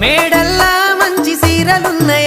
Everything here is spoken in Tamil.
మేడల్లా మంచి సీరలున్నాయి